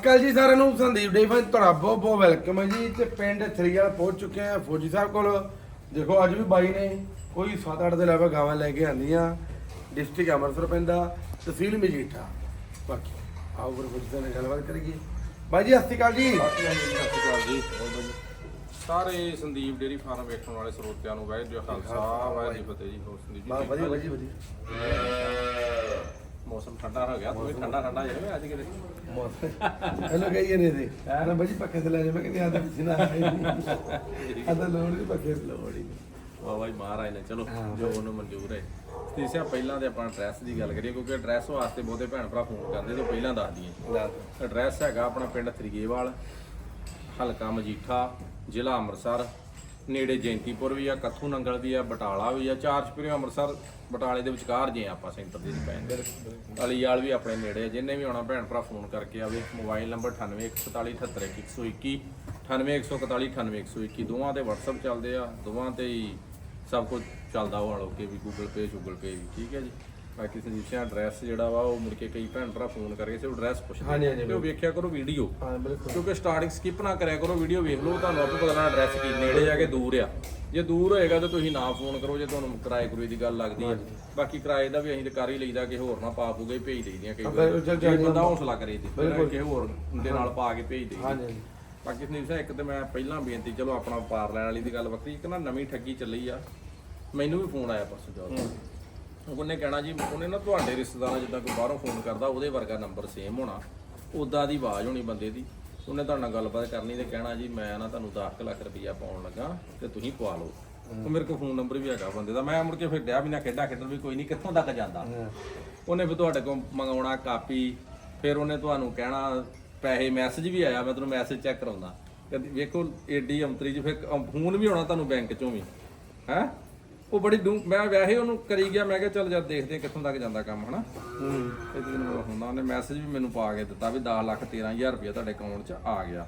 ਸਤਿ ਸ਼੍ਰੀ ਅਕਾਲ ਜੀ ਸਾਰਿਆਂ ਨੂੰ ਸੰਦੀਪ ਡੇ ਫਨ ਤੁਹਾਡਾ ਬਹੁਤ ਬਹੁਤ ਵੈਲਕਮ ਹੈ ਜੀ। ਤੇ ਪਿੰਡ ਥਰੀਵਾਲ ਪਹੁੰਚ ਚੁੱਕੇ ਆ ਫੌਜੀ ਸਾਹਿਬ ਕੋਲ। ਦੇਖੋ ਅੱਜ ਵੀ ਬਾਈ ਨੇ ਕੋਈ 7-8 ਦੇ ਲੈਵਾ ਗਾਵਾਂ ਲੈ ਕੇ ਆਂਦੀਆਂ ਡਿਸਟ੍ਰਿਕਟ ਅੰਮ੍ਰਿਤਸਰ ਪੈਂਦਾ ਤਹਿਸੀਲ ਮਜੀਠਾ। ਬਾਕੀ ਆਓ ਫਿਰ ਫੌਜੀ ਸਾਹਿਬ ਨਾਲ ਗੱਲਬਾਤ ਕਰੀਏ। ਬਾਈ ਜੀ ਸਤਿ ਸ਼੍ਰੀ ਅਕਾਲ ਜੀ। ਜੀ ਸਾਰੇ ਸੰਦੀਪ ਡੇਰੀ ਫਾਰਮ ਵੇਖਣ ਵਾਲੇ ਸਰੋਤਿਆਂ ਨੂੰ ਵਾਹਿਗੁਰੂ ਖਾਲਸਾ ਵਾਹਿਗੁਰੂ ਫਤਿਹ ਜੀ ਹੋਰ ਸੰਦੀਪ ਜੀ ਵਧੀਆ? ਵਧੀਆ ਵਧੀਆ। ਮੌਸਮ ਠੰਡਾ ਹੋ ਗਿਆ ਤੂੰ ਵੀ ਠੰਡਾ ਠੰਡਾ ਜਿਹਾ ਅੱਜ ਕਿਤੇ। ਹੈਲੋ ਕਹੀਏ ਨੇ ਦੇ ਨਾ ਬਾਜੀ ਪੱਖੇ ਤੇ ਲੈ ਜਾ ਮੈਂ ਕਹਿੰਦੀ ਆਦਾ ਪਿੱਛੇ ਨਾ ਆਦਾ ਲੋੜ ਨਹੀਂ ਪੱਖੇ ਲੋੜ ਹੀ ਵਾਹ ਵਾਹ ਮਹਾਰਾਜ ਨੇ ਚਲੋ ਜੋ ਉਹਨੂੰ ਮਨਜ਼ੂਰ ਹੈ। ਤੀਸਿਆ ਪਹਿਲਾਂ ਤੇ ਆਪਾਂ ਐਡਰੈਸ ਦੀ ਗੱਲ ਕਰੀਏ ਕਿਉਂਕਿ ਐਡਰੈਸ ਵਾਸਤੇ ਬਹੁਤੇ ਭੈਣ ਭਰਾ ਫੋਨ ਕਰਦੇ ਤੋਂ ਪਹਿਲਾਂ ਦੱਸ ਦਈਏ। ਐਡਰੈਸ ਹੈਗਾ ਆਪਣਾ ਪਿੰਡ ਥਰੀਏਵਾਲ ਹਲਕਾ ਮਜੀਠਾ ਜ਼ਿਲ੍ਹਾ ਅੰਮ੍ਰਿਤਸਰ। ਨੇੜੇ ਜੈਂਤੀਪੁਰ ਵੀ ਆ, ਕੱਥੂ ਨੰਗਲ ਵੀ ਆ, ਬਟਾਲਾ ਵੀ ਆ, ਚਾਰ ਚਪੀਰੇ ਅੰਮ੍ਰਿਤਸਰ, ਬਟਾਲੇ ਦੇ ਵਿਚਕਾਰ ਜੇ ਆਪਾਂ ਸੈਂਟਰ ਦੇ ਵਿੱਚ ਪੈਂਦੇ ਅਲੀਵਾਲ ਵੀ ਆਪਣੇ ਨੇੜੇ ਆ, ਜਿੰਨੇ ਵੀ ਆਉਣਾ ਭੈਣ ਭਰਾ ਫੋਨ ਕਰਕੇ ਆਵੇ, ਮੋਬਾਈਲ ਨੰਬਰ 9814478121 9814488121 ਦੋਵਾਂ ਤੇ WhatsApp ਚੱਲਦੇ ਆ, ਦੋਵਾਂ ਤੇ ਹੀ ਸਭ ਕੁਝ ਚੱਲਦਾ ਉਹ ਵਾਲੋ ਕੇ ਵੀ ਗੂਗਲ ਪੇ ਸ਼ੂਗਲ ਪੇ ਵੀ, ਠੀਕ ਹੈ ਜੀ। ਬਾਕੀ ਸੰਜੀਤ ਸਿੰਘ ਐਡਰੈਸ ਜਿਹੜਾ ਵਾ ਉਹ ਮੁੜ ਕੇ ਕਈ ਭੈਣ ਭਰਾ ਫੋਨ ਕਰਕੇ ਸੇ ਐਡਰੈਸ ਪੁੱਛਦੇ ਹਾਂਜੀ, ਹਾਂਜੀ, ਤੇ ਉਹ ਵੇਖਿਆ ਕਰੋ ਵੀਡੀਓ ਹਾਂ ਬਿਲਕੁਲ। ਕਿਉਂਕਿ ਸਟਾਰਟਿੰਗ ਸਕਿਪ ਨਾ ਕਰਿਆ ਕਰੋ ਵੀਡੀਓ ਵੇਖ ਲਓ ਤੁਹਾਨੂੰ ਆਪੇ ਪਤਾ ਲੱਗਣਾ ਐਡਰੈਸ ਕੀ ਨੇੜੇ ਜਾ ਕੇ ਦੂਰ ਆ। ਜੇ ਦੂਰ ਹੋਏਗਾ ਤਾਂ ਤੁਸੀਂ ਨਾ ਫੋਨ ਕਰੋ ਜੇ ਤੁਹਾਨੂੰ ਕਿਰਾਏ ਕਰੂਏ ਦੀ ਗੱਲ ਲੱਗਦੀ ਹੈ ਬਾਕੀ ਕਿਰਾਏ ਦਾ ਵੀ ਅਸੀਂ ਤੇ ਕਰ ਹੀ ਲਈਦਾ ਕਿ ਹੋਰ ਨਾ ਪਾ ਪੂਗੇ ਭੇਜ ਦੇਈਦੀਆਂ ਕਈ ਵਾਰ। ਜੇ ਬੰਦਾ ਹੌਸਲਾ ਕਰੇ ਤੇ ਬਿਲਕੁਲ। ਕਿਸੇ ਹੋਰ ਦੇ ਨਾਲ ਪਾ ਕੇ ਭੇਜ ਦੇਈਦੀ ਹਾਂਜੀ ਹਾਂਜੀ। ਬਾਕੀ ਸੰਦੀਪ ਸਾਹਿਬ ਇੱਕ ਤੇ ਮੈਂ ਪਹਿਲਾਂ ਬੇਨਤੀ ਚਲੋ ਆਪਣਾ ਵਪਾਰ ਲੈਣ ਵਾਲੀ ਦੀ ਗੱਲ ਵੱਖਰੀ ਇੱਕ ਨਾ ਨਵੀਂ ਠੱਗੀ ਚੱਲੀ ਆ। ਮੈਨੂੰ ਵੀ ਫੋਨ ਆਇਆ ਪਰਸੋਂ ਜੋਰ ਉਹਨੇ ਕਹਿਣਾ ਜੀ ਉਹਨੇ ਨਾ ਤੁਹਾਡੇ ਰਿਸ਼ਤੇਦਾਰਾਂ ਜਿੱਦਾਂ ਕੋਈ ਬਾਹਰੋਂ ਫੋਨ ਕਰਦਾ ਉਹਦੇ ਵਰਗਾ ਨੰਬਰ ਸੇਮ ਹੋਣਾ। ਉਦਾਂ ਦੀ ਆਵਾਜ਼ ਹੋਣੀ ਬੰਦੇ ਦੀ। ਉਹਨੇ ਤੁਹਾਡੇ ਨਾਲ ਗੱਲਬਾਤ ਕਰਨੀ ਤੇ ਕਹਿਣਾ ਜੀ ਮੈਂ ਨਾ ਤੁਹਾਨੂੰ 10 ਲੱਖ ਰੁਪਈਆ ਪਾਉਣ ਲੱਗਾ ਤੇ ਤੁਸੀਂ ਪਵਾ ਲਓ। ਉਹ ਮੇਰੇ ਕੋਲ ਫੋਨ ਨੰਬਰ ਵੀ ਹੈਗਾ ਬੰਦੇ ਦਾ। ਮੈਂ ਮੁੜ ਕੇ ਫਿਰ ਡਿਆ ਵੀ ਨਾ ਖੇਡਾਂ ਖੇਡਣ ਵੀ ਕੋਈ ਨਹੀਂ ਕਿੱਥੋਂ ਤੱਕ ਜਾਂਦਾ। ਉਹਨੇ ਫਿਰ ਤੁਹਾਡੇ ਕੋਲ ਮੰਗਾਉਣਾ ਕਾਪੀ ਫਿਰ ਉਹਨੇ ਤੁਹਾਨੂੰ ਕਹਿਣਾ ਪੈਸੇ ਮੈਸੇਜ ਵੀ ਆਇਆ ਮੈਂ ਤੁਹਾਨੂੰ ਮੈਸੇਜ ਚੈੱਕ ਕਰਾਉਂਦਾ। ਵੇਖੋ ਏਡੀ ਅੰਤਰੀ ਚ ਫਿਰ ਫੋਨ ਵੀ ਆਉਣਾ ਤੁਹਾਨੂੰ ਬੈਂਕ ਚੋਂ ਵੀ। ਹੈ? ਉਹ ਬੜੀ ਡੂੰ ਮੈਂ ਵੈਸੇ ਉਹਨੂੰ ਕਰੀ ਗਿਆ ਮੈਂ ਕਿਹਾ ਚੱਲ ਜਦ ਦੇਖਦੇ ਹਾਂ ਕਿੱਥੋਂ ਤੱਕ ਜਾਂਦਾ ਕੰਮ ਹਨਾ? ਹੂੰ। ਇਹ ਦਿਨ ਹੁੰਦਾ ਉਹਨੇ ਮੈਸੇਜ ਵੀ ਮੈਨੂੰ ਪਾ ਕੇ ਦਿੱਤਾ ਵੀ 10 ਲੱਖ 13000 ਰੁਪਇਆ ਤੁਹਾਡੇ ਅਕਾਊਂਟ 'ਚ ਆ ਗਿਆ।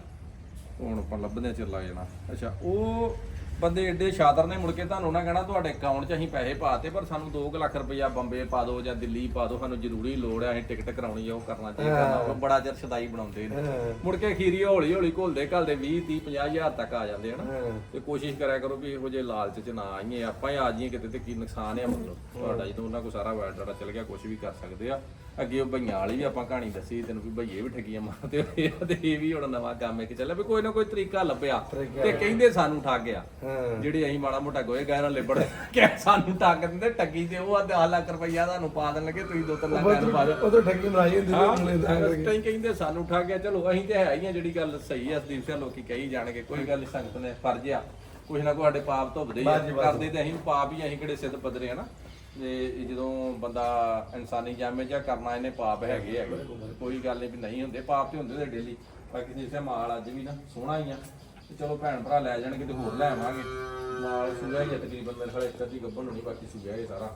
ਹੁਣ ਆਪਾਂ ਲੱਭਦੇ ਆ ਚਿਰ ਲੱਗ ਜਾਣਾ। ਅੱਛਾ ਉਹ ਬੰਦੇ ਏਡੇ ਸ਼ਾਤਰ ਨੇ ਮੁੜ ਕੇ ਤੁਹਾਨੂੰ ਨਾ ਕਹਿਣਾ ਤੁਹਾਡੇ ਅਕਾਊਂਟ 'ਚ ਅਸੀਂ ਪੈਸੇ ਪਾਤੇ ਪਰ ਸਾਨੂੰ 2 ਲੱਖ ਰੁਪਇਆ ਬੰਬੇ ਪਾ ਦਿਓ ਜਾਂ ਦਿੱਲੀ ਪਾ ਦਿਓ ਸਾਨੂੰ ਜ਼ਰੂਰੀ ਲੋੜ ਹੈ ਅਸੀਂ ਟਿਕਟ ਕਰਾਉਣੀ ਆ ਉਹ ਕਰਨਾ ਚਾਹੀਦਾ ਉਹ ਬੜਾ ਚਿਰ ਸਦਾਈ ਬਣਾਉਂਦੇ ਨੇ। ਮੁੜ ਕੇ ਖੀਰੀ ਹੌਲੀ ਹੌਲੀ ਘੁਲਦੇ ਘਲਦੇ 20 30 50 ਹਜ਼ਾਰ ਤੱਕ ਆ ਜਾਂਦੇ ਹਨ ਤੇ ਕੋਸ਼ਿਸ਼ ਕਰਿਆ ਕਰੋ ਵੀ ਇਹੋ ਜਿਹੇ ਲਾਲਚ ਚ ਨਾ ਆਈਏ ਆਪਾਂ ਹੀ ਆ ਜਾਈਏ ਕਿਤੇ ਤੇ ਕੀ ਨੁਕਸਾਨ ਹੈ ਮਤਲਬ ਤੁਹਾਡਾ ਜਦੋਂ ਉਹਨਾਂ ਕੋ ਸਾਰਾ ਵਾਇਰ ਡਾਟਾ ਚਲ ਗਿਆ ਕੁਝ ਵੀ ਕਰ ਸਕਦੇ ਆ। ਅੱਗੇ ਉਹ ਭਈਆਂ ਵਾਲੀ ਵੀ ਆਪਾਂ ਕਹਾਣੀ ਦੱਸੀ ਤੈਨੂੰ ਵੀ ਭਈਏ ਵੀ ਠੱਗੀਆਂ ਮਾਰਦੇ ਹੋਏ ਆ ਤੇ ਇਹ ਵੀ ਹੁਣ ਨਵਾਂ ਕੰਮ ਇੱਕ ਚੱਲਿਆ ਵੀ ਕੋਈ ਨਾ ਕੋਈ ਤਰੀਕਾ ਲੱਭਿਆ ਤੇ ਕਹਿੰਦੇ ਸਾਨੂੰ ਠੱਗਿਆ ਹਾਂ। ਜਿਹੜੇ ਅਸੀਂ ਮਾੜਾ ਮੋਟਾ ਗੋਏ ਗਾਇ ਨਾਲ ਲਿਬੜ ਕਿ ਸਾਨੂੰ ਠੱਗ ਦਿੰਦੇ ਠੱਗੀ ਤੇ ਉਹ 10 ਲੱਖ ਰੁਪਈਆ ਤੁਹਾਨੂੰ ਪਾ ਦੇਣ ਲੱਗੇ ਤੁਸੀਂ 2-3 ਲੱਖ ਨੂੰ ਪਾ ਤਾਂ ਠੱਗੀ ਬਣਾਈ ਹੁੰਦੀ ਸੀ ਉਹਨੇ ਤਾਂ ਕਹਿੰਦੇ ਸਾਨੂੰ ਠੱਗਿਆ ਚਲੋ ਅਸੀਂ ਤੇ ਹੈ ਹੀ ਆ ਜਿਹੜੀ ਗੱਲ ਸਹੀ ਆ ਸਦੀਪ ਸਿੰਘ ਲੋਕੀ ਕਹੀ ਜਾਣਗੇ ਕੋਈ ਗੱਲ ਸੰਗਤ ਨੇ ਫਰਜ਼ ਆ। ਕੁਛ ਨਾ ਕੋਈ ਸਾਡੇ ਪਾਪ ਧੁੱਪਦੇ। ਕਰਦੇ ਤੇ ਅਸੀਂ ਪਾਪ ਹੀ ਅਸੀਂ ਕਿਹੜੇ ਸਿੱਧ ਪੱਧਰੇ ਆ ਨਾ। ਤੇ ਜਦੋਂ ਬੰਦਾ ਇਨਸਾਨੀ ਜਾਮੇ ਜਾਂ ਕਰਨਾ ਇਹਨੇ ਪਾਪ ਹੈਗੇ ਹੈਗੇ ਕੋਈ ਗੱਲ ਨਹੀਂ ਵੀ ਨਹੀਂ ਹੁੰਦੇ ਪਾਪ ਤੇ ਹੁੰਦੇ ਤੇ ਡੇਲੀ ਬਾਕੀ ਜਿਸੇ ਮਾਲ ਅੱਜ ਵੀ ਨਾ ਸੋਹਣਾ ਹੀ ਆ। ਤੇ ਚਲੋ ਭੈਣ ਭਰਾ ਲੈ ਜਾਣਗੇ ਤੇ ਹੋਰ ਲੈ ਆਵਾਂਗੇ। ਮਾਲ ਸੂਆ ਹੀ ਆ ਤਕਰੀਬਨ ਮੇਰੇ ਖਿਆਲ ਇੱਕ ਅੱਧੀ ਗੱਭਣ ਹੋਣੀ ਬਾਕੀ ਸੂਆ ਹੀ ਸਾਰਾ।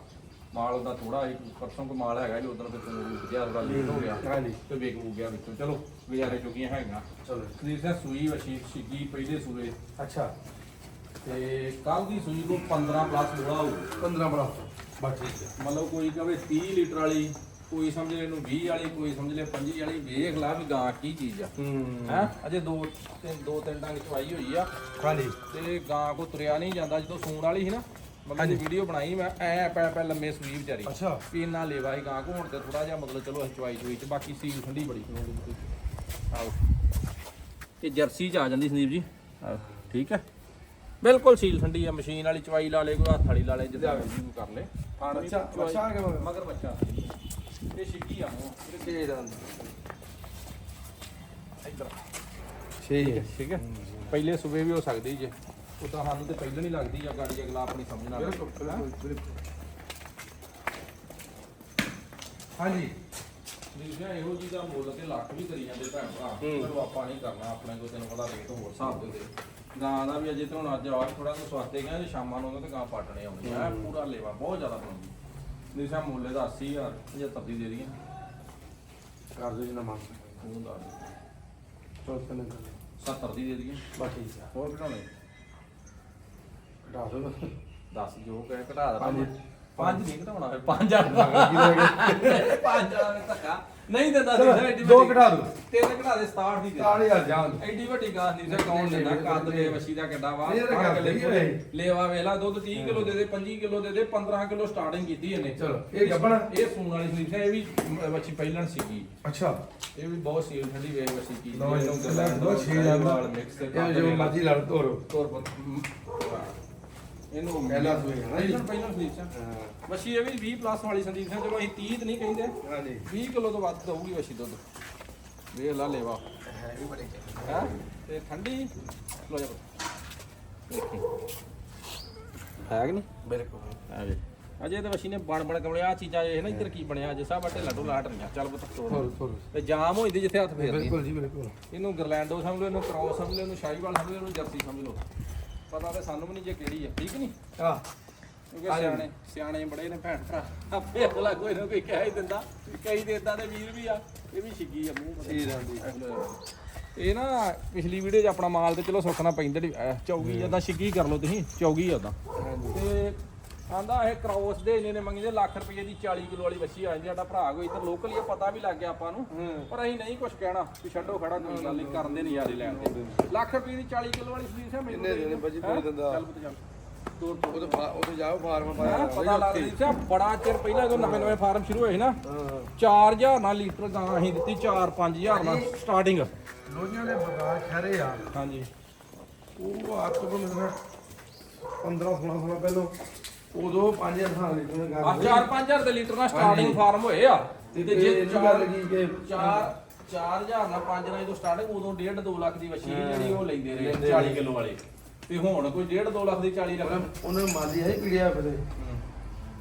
ਮਾਲ ਉਹਦਾ ਥੋੜਾ ਪਰਸੋਂ ਕੋ ਮਾਲ ਹੈਗਾ ਜੀ ਉਦੋਂ ਤੇ ਤੂੰ ਰੁਕ ਗਿਆ ਥੋੜਾ ਲੇਟ ਹੋ ਗਿਆ। ਹਾਂਜੀ ਤੇ ਵੇਖ ਵੂ ਗਿਆ ਵਿੱਚੋਂ। ਚਲੋ ਗੁਜ਼ਾਰੇ ਚੁੱਕੀਆਂ ਹੈਗੀਆਂ। ਚਲੋ। ਸਰੀਰ ਸੇ ਸੂਈ ਵਸ਼ੀ ਸਿੱਗੀ ਪਹਿਲੇ ਸੂਏ। ਅੱਛਾ। ਤੇ ਕੱਲ ਦੀ ਸੂਈ ਨੂੰ 15 ਪਲੱਸ ਲੋੜਾ ਹੋਊ। 15 ਬੜਾ ਬਸ ਠੀਕ ਹੈ। ਮਤਲਬ ਕੋਈ ਕਹੇ 30 ਲੀਟਰ ਵਾਲੀ ਕੋਈ ਸਮਝ ਲੈ ਇਹਨੂੰ 20 ਵਾਲੀ ਕੋਈ ਸਮਝ ਲੈ 25 ਵਾਲੀ ਵੇਖ ਲਾ ਵੀ ਗਾਂ ਕੀ ਚੀਜ਼ ਆ। ਹੂੰ। ਹੈ? ਅਜੇ ਦੋ ਤਿੰਨ ਦੋ ਤਿੰਨ ਡੰਗ ਚਵਾਈ ਹੋਈ ਆ। ਹਾਂਜੀ। ਤੇ ਗਾਂ ਕੋ ਤੁਰਿਆ ਨਹੀਂ ਜਾਂਦਾ ਜਦੋਂ ਸੂਣ ਵਾਲੀ ਸੀ ਨਾ ਮਤਲਬ ਵੀਡੀਓ ਬਣਾਈ ਮੈਂ ਐ ਪੈ ਪੈ ਲੰਮੇ ਸੂਈ ਵਿਚਾਰੀ। ਅੱਛਾ। ਵੀ ਇੰਨਾ ਲੇਵਾ ਸੀ ਗਾਂ ਕੋ ਹੁਣ ਤੇ ਥੋੜਾ ਜਿਹਾ ਮਤਲਬ ਚਲੋ ਅਸੀਂ ਚਵਾਈ ਚਵਾਈ ਚ ਬਾਕੀ ਸੀਲ ਠੰਡੀ ਬੜੀ। ਆਓ ਇਹ ਜਰਸੀ ਚ ਆ ਜਾਂਦੀ ਸੰਦੀਪ ਜੀ। ਆਓ ਠੀਕ ਹੈ। ਬਿਲਕੁਲ ਸੀਲ ਠੰਡੀ ਆ ਮਸ਼ੀਨ ਵਾਲੀ ਚਵਾਈ ਲਾ ਲੇ ਕੋਈ ਹੱਥ ਵਾਲੀ ਲਾ ਲੇ ਜਿੱਦਾਂ ਮਰਜ਼ੀ ਕਰ ਲੇ। ਖਾਣ ਵੀ ਅੱਛਾ, ਚਵਾਈ- ਅੱਛਾ ਆ ਗਿਆ ਮਗਰ। ਮਗਰ ਬੱਚਾ। ਇਹ ਛਿੱਕੀ ਆ ਮੂੰਹ ਠੀਕ ਹੈ ਇੱਧਰ ਠੀਕ ਹੈ ਠੀਕ ਹੈ। ਪਹਿਲੇ ਸੂਬੇ ਵੀ ਹੋ ਸਕਦੀ ਜੇ। ਉਹ ਤਾਂ ਸਾਨੂੰ ਤੇ ਪਹਿਲਾਂ ਨਹੀਂ ਲੱਗਦੀ ਆ ਗਾੜੀ ਅਗਲਾ ਆਪਣੀ ਸਮਝ ਨਾਲ। ਬਿਲਕੁਲ ਹਾਂਜੀ। ਜਿਵੇਂ ਇਹੋ ਜੀ ਦਾ ਮੁੱਲ ਤੇ ਲੱਖ ਵੀ ਕਰੀ ਜਾਂਦੇ ਭੈਣ ਭਰਾ। ਹੂੰ। ਚਲੋ ਆਪਾਂ ਨਹੀਂ ਕਰਨਾ ਆਪਣੇ ਕੋਲ ਤੈਨੂੰ ਪਤਾ ਰੇਟ ਹੋਰ ਹਿਸਾਬ ਦੇ ਦੇ। ਗਾਂ ਦਾ ਵੀ ਅਜੇ ਤੇ ਹੁਣ ਅੱਜ ਆ ਥੋੜਾ ਜਿਹਾ ਸਵਾਤੇ ਗਿਆ ਜੇ ਸ਼ਾਮਾਂ ਨੂੰ ਉਹਨਾਂ ਤੇ ਗਾਂ ਪਾਟਣੇ ਆਉਂਦੀ ਆ। ਪੂਰਾ ਲੇਵਾ ਬਹੁਤ ਜ਼ਿਆਦਾ ਬਣਾਉਂਦੀ। ਨਹੀਂ ਸਾ ਮੁੱਲੇ ਦਾ 80000 75 ਦੀ ਦੇ ਦੀਆਂ ਕਰ ਦੋ ਜੀ ਨਾ ਮੰਨ ਉਹ ਦਾ ਚੌਥ ਨੇ ਕਰ 70 ਦੀ ਦੇ ਦੀਆਂ ਬਸ ਠੀਕ ਹੈ ਹੋਰ ਘਟਾਉਣੇ ਘਟਾ ਦੋ 10 ਜੋ ਕਹੇ ਘਟਾ ਦਾ ਪੰਜ। ਪੰਜ ਨਹੀਂ ਘਟਾਉਣਾ ਫਿਰ। ਪੰਜ ਆ ਕੀ ਰਹਿ ਗਿਆ ਪੰਜ ਆ। ਧੱਕਾ ਨਹੀਂ ਦਿੰਦਾ ਚਲੋ, ਨਹੀਂ ਐਡੀ ਦੋ ਘਟਾ ਦਿਓ। ਤਿੰਨ ਘਟਾ ਦੇ 67 ਦੀ ਦੇ। 60000 ਜਾਨ ਐਡੀ ਵੱਡੀ ਗਾਂ ਨਹੀਂ ਸਰ ਕੌਣ ਦਿੰਦਾ? ਕੱਦ ਦੇ ਵਸ਼ੀ ਦਾ ਕਿੱਡਾ ਵਾ। ਇਹ ਤਾਂ ਗੱਲ। ਲੇਵਾ ਵੇਲਾ ਦੁੱਧ 30 ਕਿਲੋ ਦੇ ਦੇ 25 ਕਿਲੋ ਦੇ ਦੇ 15 ਕਿਲੋ ਸਟਾਰਟਿੰਗ ਕੀਤੀ ਇਹਨੇ। ਚਲੋ, ਇਹ ਗੱਭਣ? ਇਹ ਸੂਣ ਵਾਲੀ ਹੈ ਇਹ ਵੀ ਮ- ਵੱਛੀ ਪਹਿਲਣ ਸੀਗੀ। ਅੱਛਾ। ਇਹ ਵੀ ਬਹੁਤ ਸੀਲ ਠੰਡੀ ਵੇਖ ਵਸ਼ੀ ਕੀ ਲਓ ਜੀ ਲੈ ਦੋ 6000 ਵਾਲ ਮਿਕਸ ਇਹ ਜੋ ਮਰਜ਼ੀ ਲੜ ਤੋਰੋ ਤੋਰ ਪਰ ਇਹਨੂੰ ਪਹਿਲਾ ਸੂਏ ਹੈ ਨਾ ਜੀ? ਪਹਿਲਾਂ ਪਹਿਲਾਂ ਸਲੀਪ ਹੈ ਵਸ਼ੀ ਇਹ ਵੀ 20 ਪਲੱਸ ਵਾਲੀ ਸੰਦੀਪ ਸਿੰਘ ਚਲੋ ਅਸੀਂ 30 ਤਾਂ ਨਹੀਂ ਕਹਿੰਦੇ ਹਾਂਜੀ। 20 ਕਿਲੋ ਤੋਂ ਵੱਧ ਦਊਗੀ ਵਸ਼ੀ ਦੁੱਧ। ਵੇਖ ਲਾ ਲੇਵਾ। ਹੈ ਵੀ ਬੜੇ ਹੈ? ਤੇ ਠੰਡੀ ਲੋ ਜਾ। ਦੇਖੀ ਹੈ ਕਿ ਨਹੀਂ? ਬਿਲਕੁਲ। ਆ ਵੇ ਅਜੇ ਤੇ ਵਸ਼ੀ ਨੇ ਬਣ ਬਣ ਕਮਲੇ ਆ ਚੀਜ਼ਾਂ ਇਹ ਨਾ ਇੱਧਰ ਕੀ ਬਣਿਆ ਅਜੇ ਸਭ ਅੱਟੇ ਲੱਡੂ ਲਾਟ ਰਹੀਆਂ। ਚੱਲ ਪੁੱਤ। ਤੋੜ ਤੇ ਜਾਮ ਹੋਈ ਦੀ ਜਿੱਥੇ ਹੱਥ ਫੇਰਦੀ। ਬਿਲਕੁਲ ਜੀ ਬਿਲਕੁਲ। ਇਹਨੂੰ ਗਰਲੈਂਡੋ ਸਮਝ ਲਓ ਇਹਨੂੰ ਕ੍ਰੋਸ ਸਮਝ ਲਓ ਇਹਨੂੰ ਸ਼ਾਹੀਵਾਲ ਸਮਝ ਲਓ ਇਹਨੂੰ ਜਰਸੀ ਸਮਝ ਲਓ। ਪਤਾ ਤੇ ਸਾਨੂੰ ਵੀ ਨਹੀਂ ਜੇ ਕਿਹੜੀ ਆ ਠੀਕ ਨਹੀਂ? ਆ ਕਿਉਂਕਿ ਸਿਆਣੇ ਸਿਆਣੇ ਬੜੇ ਨੇ ਭੈਣ ਭਰਾ। ਆਪੇ ਅਗਲਾ ਕੋਈ ਨਾ ਕੋਈ ਕਹਿ ਹੀ ਦਿੰਦਾ ਕਈ ਦੇ ਇਦਾਂ ਦੇ ਵੀਰ ਵੀ ਆ ਇਹ ਵੀ ਛਿੱਗੀ ਆ ਮੂੰਹ ਠੀਕ ਆ ਜੀ। ਇਹ ਨਾ ਪਿਛਲੀ ਵੀਡੀਓ 'ਚ ਆਪਣਾ ਮਾਲ ਤੇ ਚਲੋ ਸੁੱਖਣਾ ਪੈਂਦੇ ਚੌਗੀ ਜਦਾਂ ਛਿੱਗੀ ਕਰ ਲਓ ਤੁਸੀਂ ਚੌਗੀ ਓਦਾਂ ਤੇ ਆਂਦਾ ਇਹ ਕ੍ਰੋਸ ਦੇ ਇਹਨੇ ਨੇ ਮੰਗਦੇ ਲੱਖ ਰੁਪਏ ਦੀ 40 ਕਿਲੋ ਵਾਲੀ ਵੱਛੀ ਆ ਜਾਂਦੀ ਸਾਡਾ ਭਰਾ ਕੋਈ ਇੱਧਰ ਲੋਕਲ ਹੀ ਆ, ਪਤਾ ਵੀ ਲੱਗ ਗਿਆ ਆਪਾਂ ਨੂੰ। ਪਰ ਅਸੀਂ ਨਹੀਂ ਕੁਝ ਕਹਿਣਾ ਵੀ ਛੱਡੋ ਖੜਾ ਕੋਈ ਗੱਲ ਨਹੀਂ ਕਰਨ ਦੇ ਨਜ਼ਾਰੇ ਲੈਣ ਦੇ। ਲੱਖ ਰੁਪਏ ਦੀ 40 ਕਿਲੋ ਵਾਲੀ ਸਲੀਸ ਹੈ ਮੈਨੂੰ ਕਿੰਨੇ ਦੇ। ਭਾਜੀ, ਹੈਂ? ਕੋਈ ਦਿੰਦਾ? ਚੱਲ ਪੁੱਤ ਚੱਲ। ਤੋਰ ਤੋਰ ਉਹ ਤਾਂ ਉਹ ਤਾਂ ਜਾਓ ਫਾਰਮ ਪਾਇਆ? ਪਤਾ ਲੱਗ ਰਿਹਾ ਬੜਾ ਚਿਰ ਪਹਿਲਾਂ ਜਦੋਂ ਨਵੇਂ ਨਵੇਂ ਫਾਰਮ ਸ਼ੁਰੂ ਹੋਏ ਸੀ ਨਾ ਹਾਂ। 4000 ਨਾਲ ਲੀਟਰ ਗਾਂ ਅਸੀਂ ਦਿੱਤੀ 4-5000 ਨਾਲ ਸਟਾਰਟਿੰਗ ਲੋਹੀਆਂ ਦੇ ਬਗਾਰ ਖਰੇ ਆ। ਹਾਂਜੀ। ਉਹ ਆਪ ਤੋਂ ਮੈਨੂੰ 15 16 ਸਾਲ ਪਹਿਲਾਂ ਉਦੋਂ 5000 ਸਾਲ ਲੀਟਰ ਨੇ ਆ ਗੱਲ 4-5000 ਦੇ ਲੀਟਰ ਨਾਲ ਸਟਾਰਟਿੰਗ। ਫਾਰਮ ਹੋਏ ਆ। ਤੇ ਜੇ ਗੱਲ ਕੀ ਕਿ 4 4000 ਨਾਲ 5 ਨਾਲ ਜਦੋਂ ਸਟਾਰਟਿੰਗ ਉਦੋਂ 1.5 2 ਲੱਖ ਦੀ ਵਸ਼ੀ ਜਿਹੜੀ ਉਹ ਲੈਂਦੇ ਰਹੇ ਲੈਂਦੇ 40 ਕਿਲੋ ਵਾਲੇ। ਤੇ ਹੁਣ ਕੋਈ 1.5 2 ਲੱਖ ਦੀ 40 ਲੱਖ ਉਹਨੇ ਮਾਲੀ ਹੈ ਕਿੜਿਆ ਫਿਰ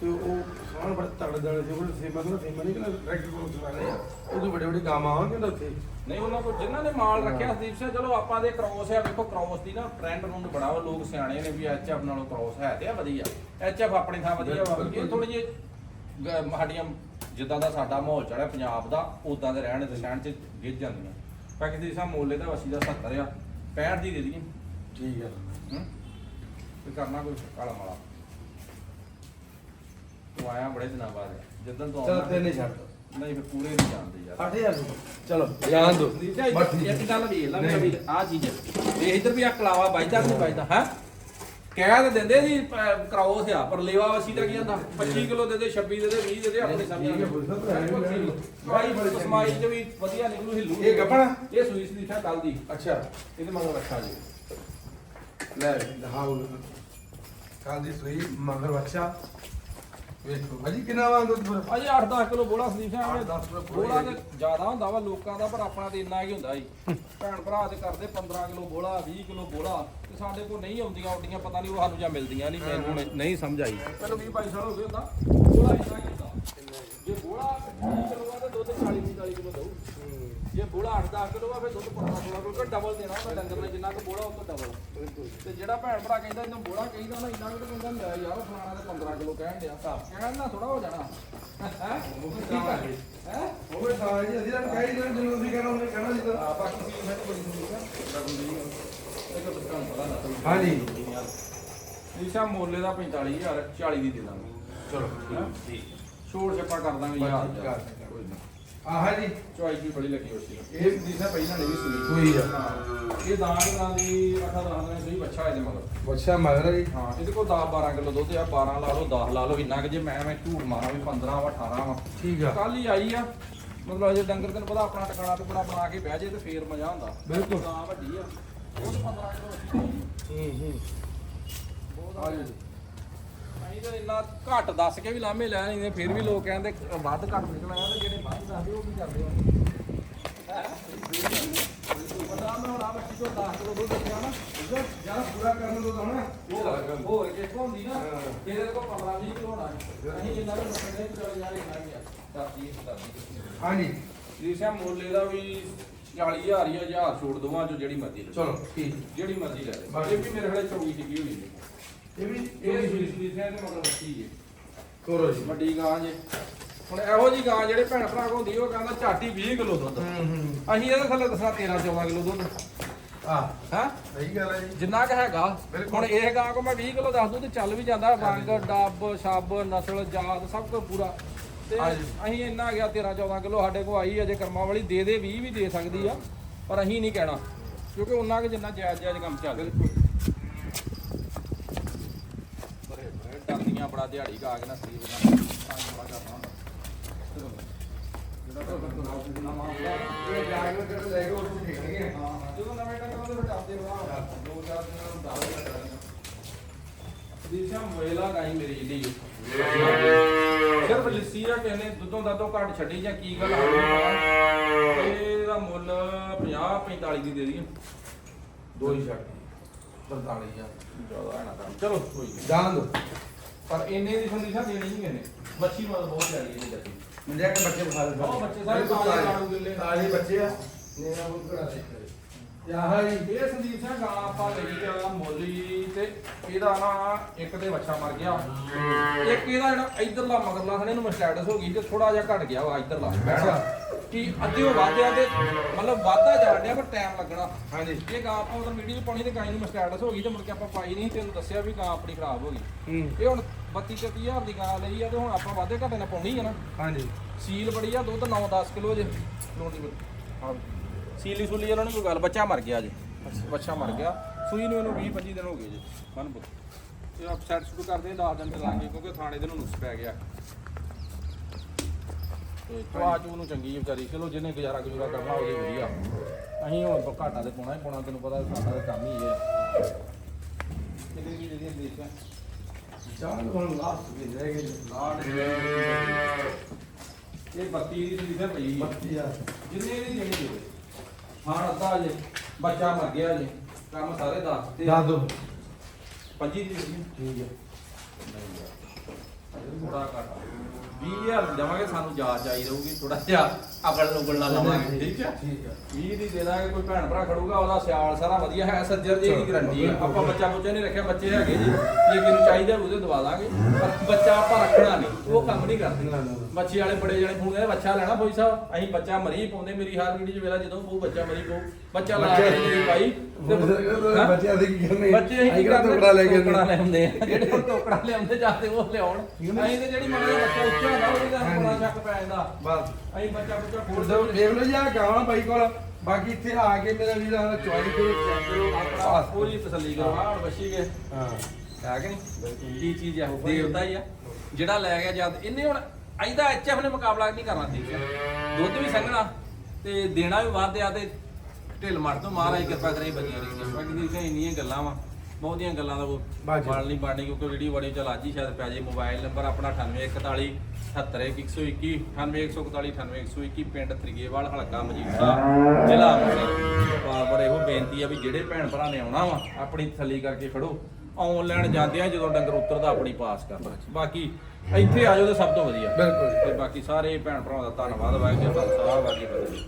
ਤੇ ਉਹ ਸਾਨ ਬੜੇ ਤਗੜੇ ਦਲੇ ਸੀ ਉਹ ਸੇਮਾ ਕੋਲ ਸੇਮਾ ਨਹੀਂ ਕਿ ਟਰੈਕਟਰ ਕੋਲ ਚਲਾ ਰਹੇ। ਆ ਉਦੋਂ ਵੱਡੇ ਵੱਡੇ ਗਾਵਾਂ ਆ ਕਹਿੰਦਾ ਉੱਥੇ। ਨਹੀਂ ਉਹਨਾਂ ਕੋਲ ਜਿਨ੍ਹਾਂ ਨੇ ਮਾਲ ਰੱਖਿਆ ਸੰਦੀਪ ਸਿੰਘ ਚਲੋ ਆਪਾਂ ਦੇ ਕ੍ਰੋਸ ਆ ਵੇਖੋ ਕ੍ਰੋਸ ਦੀ ਨਾ ਟ੍ਰੈਂਡ ਨੂੰ ਬੜਾ ਵਾ ਲੋਕ ਸਿਆਣੇ ਨੇ ਵੀ ਐਚਐਫ ਨਾਲੋਂ ਕ੍ਰੋਸ ਹੈ ਤੇ ਆ ਵਧੀਆ। ਐਚਐਫ ਆਪਣੀ ਥਾਂ ਵਧੀਆ ਵਾ ਇਹ ਥੋੜੀ ਜਿਹੀ ਗ- ਸਾਡੀਆਂ ਜਿੱਦਾਂ ਦਾ ਸਾਡਾ ਮਾਹੌਲ ਚੜਿਆ ਪੰਜਾਬ ਦਾ ਉਦਾਂ ਦੇ ਰਹਿਣ ਦੇ ਸਹਿਣ ਚ ਗਿੱਜ ਜਾਂਦੀਆਂ। ਬਾਕੀ ਦੀ ਸਾ ਮੋਲੇ ਦਾ ਵਸੀ ਦਾ 70 ਆ 65 ਦੀ ਦੇ ਦਈਏ। ਠੀਕ ਆ। ਹੂੰ? ਤੇ ਕਰਨਾ ਕੋਈ ਕਾਲਾ ਮਾਲਾ? ਤੂੰ ਆਇਆ ਬੜੇ ਦਿਨਾਂ ਬਾਅਦ। ਜਦੋਂ ਤੋਂ ਚਲ ਆਉਣਾ ਤੈਨੇ ਛੱਡ। ਨਹੀਂ ਫਿਰ ਪੂਰੇ ਨਹੀਂ ਜਾਂਦੇ ਯਾਰ। 8000 ਚਲੋ। ਜਾਣ ਦੋ। ਇੱਕ ਗੱਲ ਵੀ ਲਾ। ਮੇਰਾ ਵੀ ਆ ਚੀਜ਼ ਇਹ ਇੱਧਰ ਵੀ ਆ ਕਲਾਵਾ ਵੱਜਦਾ ਕਿ ਨਹੀਂ ਵੱਜਦਾ ਹੈ? ਕਹਿ ਤਾਂ ਦਿੰਦੇ ਜੀ ਕਰਾਉਸ ਆ ਪਰ ਲੇਵਾ ਵਸੀ ਦਾ ਕੀ ਹੁੰਦਾ? 25 ਕਿਲੋ ਦੇ ਦੇ 26 ਦੇ ਦੇ 20 ਦੇ ਦੇ ਆਪਣੀ ਹੈ। ਭਾਈ ਸਮਾਈ ਚ ਵੀ ਵਧੀਆ ਨਿਕਲੂ ਹਿੱਲੂ ਇਹ ਗੱਭਣ? ਇਹ ਸੂਈ ਸਲੀਠਾ ਕੱਲ ਦੀ। ਅੱਛਾ। ਇਹਦੇ ਮਗਰ ਰੱਖਾ ਜੀ। ਲੈ ਦਿਖਾਓ। ਕੱਲ ਦੀ ਸੂਈ ਮਗਰ ਬੱਚਾ ਵੇਖੋ ਭਾਜੀ ਕਿੰਨਾ ਵਾਂ ਦੁੱਧ ਫਿਰ ਅਜੇ 8-10 ਕਿਲੋ ਬੋਲਾ ਸਲੀਠਾ ਅੱਠ ਦਸ ਕਿਲੋ ਬੋਲਾ ਤੇ ਜ਼ਿਆਦਾ ਹੁੰਦਾ ਵਾ ਲੋਕਾਂ ਦਾ ਪਰ ਆਪਣਾ ਤੇ ਇੰਨਾ ਹੀ ਹੁੰਦਾ ਜੀ। ਭੈਣ ਭਰਾ ਤੇ ਕਰਦੇ 15 ਕਿਲੋ ਬੋਲਾ 20 ਕਿਲੋ ਬੋਲਾ ਤੇ ਸਾਡੇ ਕੋਲ ਨਹੀਂ ਆਉਂਦੀਆਂ ਆਉਂਦੀਆਂ ਪਤਾ ਨਹੀਂ ਉਹ ਸਾਨੂੰ ਜਾਂ ਮਿਲਦੀਆਂ ਨਹੀਂ ਮੈਨੂੰ ਨਹੀਂ- ਸਮਝ ਆਈ। ਪਹਿਲਾਂ 20 22 ਸਾਲ ਹੋ ਗਏ ਹੁੰਦਾ। ਬੋਲਾ ਇੰਨਾ ਹੀ ਹੁੰਦਾ। ਜੇ ਬੋਲਾ 20 ਕਿਲੋ ਆ ਤਾਂ ਦੁੱਧ 40 45 ਕਿਲੋ ਦਊ। ਜੇ ਬੋਲਾ 8-10 ਕਿਲੋ ਆ ਫਿਰ ਦੁੱਧ 15 16 ਕਿਲੋ ਡਬਲ ਦੇਣਾ ਉਹਦਾ ਡੰਗਰ ਨੇ ਜਿੰਨਾ ਕੁ ਬੋਲਾ ਉਹ ਤੋਂ ਡਬਲ ਤੇ ਜਿਹੜਾ ਭੈਣ ਭਰਾ ਕਹਿੰਦਾ ਇਹਨੂੰ ਬੋਲਾ ਕਹੀਦਾ ਨਾ ਇੰਨਾ ਕੁ ਕਹਿੰਦਾ ਲੈ ਯਾਰ ਫਲਾਣਾ ਤੇ 15 ਕਿਲੋ ਕਹਿਣ ਡਿਆ ਕਹਿਣ ਨਾਲ ਥੋੜਾ ਹੋ ਜਾਣਾ। ਹੈ? ਹੈ? ਉਹ ਤਾਂ ਜੀ ਅਸੀਂ ਤਾਂ ਕਹਿ ਨਹੀਂ ਜਦੋਂ ਤੁਸੀਂ ਕਹਿਣਾ ਉਹਨੇ ਕਹਿਣਾ ਜੀ ਤਾਂ ਆ ਬਾਕੀ ਚੀਜ਼ ਮੈਂ ਬੜੀ ਸੁਣੀ ਹੈ ਇਹ ਤਾਂ ਤੁਹਾਨੂੰ ਪਤਾ ਨਾ ਤੁਹਾਨੂੰ ਹਾਂਜੀ। ਈਸ਼ਾ ਮੋਲੇ ਦਾ 45000 40 ਦੀ ਦੇ ਦਾਂਗੇ। ਚਲੋ ਹੈਂ? ਛੋੜ ਛੱਪਾ ਕਰ ਦਾਂਗੇ ਯਾਰ। ਕੋਈ ਨਾ। ਆਹ ਜੀ। ਚੁਆਇਸ ਵੀ ਬੜੀ ਲੱਗੀ ਹੋਈ ਇਹ ਦੀਸਾ ਪਹਿਲਾਂ ਨਹੀਂ ਸੁਣੀ ਸੂਈ ਆ। ਹਾਂ। ਇਹ ਦਾਗ ਨਾਂ ਦੀ 18 10 ਦਿਨ ਸਹੀ ਬੱਚਾ ਇਹਦੇ ਮਗਰ। ਬੱਚਾ ਮਗਰ ਜੀ। ਹਾਂ ਇਹਦੇ ਕੋਲ 10 12 ਕਿਲੋ ਦੁੱਧ ਆ 12 ਲਾ ਲਓ 10 ਲਾ ਲਓ ਇੰਨਾ ਕਿ ਜੇ ਮੈਂ ਮੈਂ ਝੂਠ ਮਾਰਾਂ ਵੀ 15 ਵਾ 18 ਵਾ। ਠੀਕ ਆ। ਕੱਲ ਹੀ ਆਈ ਆ। ਮਤਲਬ ਅਜੇ ਡੰਗਰ ਤੈਨੂੰ ਪਤਾ ਆਪਣਾ ਟਿਕਾਣਾ ਟੁਕੜਾ ਬਣਾ ਕੇ ਬਹਿ ਜੇ ਤੇ ਫੇਰ ਮਜ਼ਾ ਹੁੰਦਾ ਬਿਲਕੁਲ। ਗਾਂ ਵੱਡੀ ਆ। ਉਹ ਤਾਂ 15 ਕਿਲੋ ਹੂੰ ਹੂੰ। ਬਹੁਤ ਆ ਜੀ। ਅਸੀਂ ਤਾਂ ਇੰਨਾ ਘੱਟ ਦੱਸ ਕੇ ਵੀ ਲਾਮੇ ਲੈ ਲੈਂਦੇ ਫਿਰ ਵੀ ਲੋਕ ਕਹਿੰਦੇ ਵੱਧ ਘੱਟ ਨਿਕਲ ਆਇਆ ਤੇ ਜਿਹੜੇ ਵੱਧ ਦੱਸਦੇ ਉਹ ਕੀ ਕਰਦੇ ਆ? ਪਤਾ ਮੈਂ ਹੁਣ ਆ ਬੱਚੀ ਤੋਂ 10 ਕਿਲੋ ਦੁੱਧ ਰੱਖਿਆ ਨਾ ਜ਼ਿਆਦਾ ਪੂਰਾ ਕਰਨ ਤੋਂ ਤਾਂ ਨਾ ਹੋਰ ਹੋਰ ਕੇ ਹੁੰਦੀ ਨਾ ਇਹਦੇ ਕੋਲ 15 20 ਕਿਲੋ ਹੋਣਾ। ਅਸੀਂ ਜਿੰਨਾ ਵੀ ਮਸਲੇ ਚਲੇ ਜਾ ਰਹੇ ਨਾ ਗਿਆ ਦਾਦੀ ਦਾਦੀ ਹਾਂਜੀ। ਰੀਸਾ ਮੋਲੇ ਦਾ ਵੀ 40000 ਜਾਂ 1000 ਛੋੜ ਦਵਾਂ ਜੋ ਜਿਹੜੀ ਮਰਜ਼ੀ। ਚਲੋ ਠੀਕ। ਜਿਹੜੀ ਮਰਜ਼ੀ ਲੈ ਲੈ। ਇਹ ਵੀ ਮੇਰੇ ਖੜੇ ਚੌਗੀ ਟਿੱਕੀ ਹੋਈ ਇਹ ਵੀ ਇਹ ਸੂਈ ਸੂਈ ਤੇ ਮਗਰ ਰੱਖੀ ਹੈ ਕਰੋ ਜੀ। ਵੱਡੀ ਗਾਂ ਜੇ। ਹੁਣ ਇਹੋ ਜੀ ਗਾਂ ਜਿਹੜੇ ਭੈਣ ਭਰਾ ਕੋਲ ਹੁੰਦੀ ਉਹ ਕਹਿੰਦਾ ਝਾਟੀ 20 ਕਿਲੋ ਦੁੱਧ। ਹੂੰ ਹੂੰ ਅਸੀਂ ਇਹਦੇ ਥੱਲੇ ਦੱਸਣਾ 13 14 ਕਿਲੋ ਦੁੱਧ। ਆ ਹੈ? ਸਹੀ ਗੱਲ ਹੈ ਜੀ। ਜਿੰਨਾ ਕੁ ਹੈਗਾ। ਬਿਲਕੁਲ। ਹੁਣ ਇਹ ਗਾਂ ਕੋ ਮੈਂ 20 ਕਿਲੋ ਦੱਸ ਦੂੰ ਤੇ ਚੱਲ ਵੀ ਜਾਂਦਾ। ਰੰਗ ਡੱਬ ਛੱਬ ਨਸਲ ਜਾਤ ਸਭ ਕੁਝ ਪੂਰਾ। ਤੇ ਅਸੀਂ ਇੰਨਾ ਗਿਆ 13 14 ਕਿਲੋ ਸਾਡੇ ਆਈ ਅਜੇ ਕਰਮਾਂ ਵਾਲੀ ਦੇ ਦੇ 20 ਵੀ ਦੇ ਸਕਦੀ ਆ ਪਰ ਅਸੀਂ ਨਹੀਂ ਕਹਿਣਾ। ਕਿਉਂਕਿ ਉਹਨਾਂ ਕਿ ਜਿੰਨਾ ਜਾਇਜ਼ ਜਾਇਜ਼ ਕੰਮ ਚੱਲ ਰਿਹਾ। ਡਰਦੀਆਂ ਬੜਾ ਦਿਹਾੜੀ ਕਾ ਕੇ ਨਾ ਸਰੀਰ ਬੜਾ ਕਰਨਾ ਹੁੰਦਾ। ਜਿਹੜਾ ਬੰਦਾ ਨਵਾਂ ਆਉਂਦਾ ਇਹ ਜਾਗਰ ਕਰ ਲੈ ਕੇ ਉਹ ਖੇਡਣਗੇ ਹਾਂ ਹਾਂ ਜਦੋਂ ਨਵੇਂ ਟੱਕਰ ਦੇ ਚਾਰ ਦਿਨਾਂ ਨੂੰ ਦਾਲ ਕਰਾਂਗੇ ਦੀਸ਼ਾ ਮੋਇਲਾ ਗਾਈ ਮੇਰੀ ਜਿਹੜੀ ਸਿਰਫ ਲੱਸੀ ਆ ਕਿਸੇ ਨੇ ਦੁੱਧੋਂ ਦਾਦੋਂ ਘੱਟ ਛੱਡੀ ਜਾਂ ਕੀ ਗੱਲ ਆ? ਗਈ ਇਹਦਾ ਮੁੱਲ 50 45 ਦੀ ਦੇ ਦਈਏ। ਦੋ ਹੀ ਛੱਡ 45 ਹਜ਼ਾਰ। ਜ਼ਿਆਦਾ ਹੈ ਨਾ ਚਲੋ ਕੋਈ ਨਹੀਂ ਜਾਣ ਦੋ। ਪਰ ਇੰਨੇ ਦੀ ਸੰਦੀਸ਼ਾ ਦੇਣੀ ਨਹੀਂ ਨੇ ਮੱਛੀ ਮਤਲਬ ਬਹੁਤ ਪਿਆਰੀ ਇਹਦੀ ਜੱਤੀ ਮੰਜਾ ਕੇ ਬੱਚੇ ਬਖਾ ਦੇ ਉਹ ਬੱਚੇ ਸਾਰੇ ਤਾਜ਼ੇ। ਲਾੜੂ ਗਿੱਲੇ। ਤਾਜ਼ੇ ਬੱਚੇ ਆ। ਨੇਰਾ ਬਹੁਤ ਘੜਾ ਦੇ ਯਾਹ ਜੀ ਇਹ ਸੰਦੀਪ ਸਿੰਘ ਗਾਂ ਆਪਾਂ ਲਈ ਆ ਮੋਲੀ ਤੇ ਇਹਦਾ ਨਾ ਇੱਕ ਤੇ ਵੱਛਾ ਮਰ ਗਿਆ। ਇੱਕ ਇਹਦਾ ਜਿਹੜਾ ਇਧਰਲਾ ਮਗਰਲਾ ਸਣੇ ਨੂੰ ਮਸਟੈਟਸ ਹੋ ਗਈ ਤੇ ਥੋੜਾ ਜਿਹਾ ਘਟ ਗਿਆ ਵਾ ਇਧਰਲਾ। ਅੱਛਾ। ਕਿ ਅੱਧੇ ਉਹ ਵਾਧਿਆ ਤੇ ਮਤਲਬ ਵਾਧਾ ਜਾਣ ਡਿਆ ਪਰ ਟਾਈਮ ਲੱਗਣਾ। ਹਾਂਜੀ। ਇਹ ਗਾਂ ਆਪਾਂ ਉਧਰ ਵੀਡੀਓ ਪਾਉਣੀ ਤੇ ਗਾਂ ਨੂੰ ਮਸਟੈਟਸ ਹੋ ਗਈ ਤੇ ਮੁੜ ਕੇ ਆਪਾਂ ਪਾਈ ਨਹੀਂ ਤੈਨੂੰ ਦੱਸਿਆ ਵੀ ਗਾਂ ਆਪਣੀ ਖਰਾਬ ਹੋ ਗਈ। ਹੂੰ। ਇਹ ਹੁਣ 32 ਤੇ 30000 ਦੀ ਗਾਂ ਲਈ ਆ ਤੇ ਹੁਣ ਆਪਾਂ ਵਾਧੇ ਘਾਟੇ ਨਾਲ ਪਾਉਣੀ ਆ ਨਾ। ਹਾਂਜੀ। ਸੀਲ ਬੜੀ ਆ ਦੁੱਧ 9-10 ਕਿਲੋ ਜੇ ਲੋਣ ਦੀ ਹਾਂ। ਸੀਲੀ ਸੁਲੀ ਇਹਨਾਂ ਨੂੰ ਕੋਈ ਗੱਲ ਬੱਚਾ ਮਰ ਗਿਆ ਜੇ ਬੱਚਾ ਮਰ ਗਿਆ। ਸੂਈ ਨੂੰ ਇਹਨੂੰ 20-25 ਦਿਨ ਹੋ ਗਏ ਜੇ ਮਨ ਪੁੱਤ ਇਹ ਆਪ ਸੈਟ ਸ਼ੁਰੂ ਕਰਦੇ 10 ਦਿਨ ਚਲਾਂਗੇ ਕਿਉਂਕਿ ਥਾਣੇ ਦੇ ਨੂੰ ਨੁਕਸ ਪੈ ਗਿਆ। ਤੇ ਚਵਾ ਚੂ ਨੂੰ ਚੰਗੀ ਵਿਚਾਰੀ ਚਲੋ ਜਿਹਨੇ ਗੁਜ਼ਾਰਾ ਗੁਜ਼ਾਰਾ ਕਰਨਾ ਉਹਦੇ ਵਧੀਆ। ਅਸੀਂ ਹੁਣ ਤਾਂ ਘਾਟਾ ਤੇ ਪਾਉਣਾ ਹੀ ਪਾਉਣਾ ਤੈਨੂੰ ਪਤਾ ਸਾਡਾ ਤਾਂ ਕੰਮ ਹੀ ਹੈ ਕਿੰਨੇ ਕੀ ਦੇ ਦੇ ਦੇਖਿਆ ਜਾਨ ਹੁਣ ਲਾਸਟ ਵੀ ਰਹਿ ਗਏ ਲਾੜ ਇਹ 32 ਦੀ ਸੁਵਿਧਾ ਪਈ ਹੈ 32000 ਜਿੰਨੇ ਦੇਣੀ ਦੇ ਹਾਂ ਅੱਧਾ ਜੇ ਬੱਚਾ ਮਰ ਗਿਆ ਜੇ ਕੰਮ ਸਾਰੇ ਦੱਸ ਤੇ ਦੱਸ ਦੋ। 25 ਦੀ ਠੀਕ ਹੈ ਥੋੜਾ ਘੱਟ। 20000 ਦੇਵਾਂਗੇ ਸਾਨੂੰ ਜਾਚ ਆਈ ਰਹੂਗੀ ਥੋੜਾ ਜਿਹਾ ਅਕਲ ਉਗਲ ਨਾ ਲਵਾਂਗੇ ਠੀਕ ਹੈ? ਠੀਕ ਹੈ। 20 ਦੀ ਦੇ ਦਾਂਗੇ ਕੋਈ ਭੈਣ ਭਰਾ ਖੜੂਗਾ ਉਹਦਾ ਸਿਆਲ ਸਾਰਾ ਵਧੀਆ ਹੈ ਸੱਜਰ ਜੀ ਦੀ ਗਰੰਟੀ ਹੈ। ਆਪਾਂ ਬੱਚਾ ਬੁੱਚਾ ਨਹੀਂ ਰੱਖਿਆ ਬੱਚੇ ਹੈਗੇ ਜੀ ਜੇ ਕਿਨੂੰ ਚਾਹੀਦਾ ਉਹਦੇ ਦਵਾ ਦਾਂਗੇ। ਪਰ ਬੱਚਾ ਆਪਾਂ ਰੱਖਣਾ ਨਹੀਂ ਉਹ ਕੰਮ ਨਹੀਂ ਕਰਦੇ। ਬੱਚੇ ਵਾਲੇ ਬੜੇ ਜਣੇ ਫੋਨ ਕਰਦੇ ਬੱਚਾ ਲੈਣਾ ਫੌਜੀ ਸਾਹਿਬ। ਅਸੀਂ ਬੱਚਾ ਮਰੀ ਪਾਉਂਦੇ ਮੇਰੀ ਹਰ ਵੀਡੀਓ 'ਚ ਵੇਲਾ ਜਦੋਂ ਉਹ ਬੱਚਾ ਮਰੀ ਪਾਉ ਬੱਚਾ ਲਾ ਕੇ ਭਾਈ। ਹਾਂ? ਬੱਚੇ ਅਸੀਂ ਕੀ ਕਰਨੇ? ਬੱਚੇ ਅਸੀਂ ਕੀ ਕਿਹੜਾ ਟੁਕੜਾ ਲੈ ਕੇ ਟੋਕੜਾ ਲੈ ਆਉਂਦੇ ਆ। ਜਿਹੜੇ ਕੋਲ ਟੋਕੜਾ ਲਿਆਉਂਦੇ ਜਾਂਦੇ ਉਹ ਲਿਆਉਣ। ਅਸੀਂ ਤੇ ਜਿਹੜੀ ਮਾੜਾ ਜਿਹਾ ਬੱਚਾ ਉੱਚਾ ਹੁੰਦਾ ਉਹਦੇ ਦਾ ਹਾਂਜੀ। ਬੜਾ ਸ਼ੱਕ ਪੈ ਜਾਂਦਾ। ਬਸ। ਅਸੀਂ ਬੱਚਾ ਬੱਚਾ ਹੋਰ ਖੋਲਦੇ ਦੇਖ ਲਓ ਜੀ ਆ ਗਾਵਾਂ ਬਾਈ ਕੋਲ। ਬਾਕੀ ਇੱਥੇ ਆ ਕੇ ਮੇਰਾ ਵੀਰ ਆ ਚੁਆਈ ਕਰੋ ਚੈੱਕ ਕਰੋ। ਆਪਣਾ ਆਪਣਾ ਪੂਰੀ ਤਸੱਲੀ ਕਰੋ ਆਹ ਬੱਚੀ ਗਏ ਹਾਂ। ਹੈ ਕਿ ਨਹੀਂ? ਕੀ ਚੀਜ਼ ਆ ਦੇਵਤਾ ਹੀ ਆ। ਜਿਹੜਾ ਲੈ ਗਿਆ ਜਦ ਇਹਨੇ ਹੁਣ ਐਦਾ ਐਚਐਫ ਨੇ ਮੁਕਾਬਲਾ ਨਹੀਂ ਕਰਨਾ ਠੀਕ ਹੈ। ਦੁੱਧ ਵੀ ਸੰਘਣਾ ਤੇ ਦੇਣਾ ਵੀ ਵੱਧ ਆ ਤੇ ਢਿੱਲ ਮੜ ਤੋਂ ਮਹਾਰਾਜ ਕਿਰਪਾ ਕਰੇ ਬੱਚੀਆਂ ਦੀ। ਬਾਕੀ ਦੀ ਕਿ ਇੰਨੀਆਂ ਗੱਲਾਂ ਵਾ ਬਹੁਤੀਆਂ ਗੱਲਾਂ ਦਾ ਬਾਜੀ। ਬਣ ਨਹੀਂ ਬਣਨੀ ਕਿਉਂਕਿ ਵੀਡੀਓ ਬੜੀ ਚੱਲ ਅੱਜ ਹੀ ਸ਼ਾਇਦ ਪੈ ਜੇ। ਮੋਬਾਈਲ ਨੰਬਰ ਆਪਣਾ 9841 78121 98141 98121 ਪਿੰਡ ਤ੍ਰਿਗੇਵਾਲ ਹਲਕਾ ਮਜੀਠਾ ਜ਼ਿਲ੍ਹਾ ਅੰਮ੍ਰਿਤਸਰ। ਬਾਰ-ਬਾਰ ਇਹੋ ਬੇਨਤੀ ਆ ਵੀ ਜਿਹੜੇ ਭੈਣ ਭਰਾ ਨੇ ਆਉਣਾ ਵਾ ਆਪਣੀ ਤਸੱਲੀ ਕਰਕੇ ਖੜੋ। ਆਨਲਾਈਨ ਜਾਂਦੇ ਆ ਜਦੋਂ ਡੰਗਰ ਉਤਰਦਾ ਆਪਣੀ ਪਾਸ ਕਰਦਾ ਬਾਕੀ ਇੱਥੇ ਆ ਜਾਓ ਤਾਂ ਸਭ ਤੋਂ ਵਧੀਆ। ਬਿਲਕੁਲ। ਤੇ ਬਾਕੀ ਸਾਰੇ ਭੈਣ ਭਰਾਵਾਂ ਦਾ ਧੰਨਵਾਦ ਵਾਹਿਗੁਰੂ ਜੀ ਕਾ ਖਾਲਸਾ ਵਾਹਿਗੁਰੂ ਜੀ ਕੀ ਫਤਿਹ।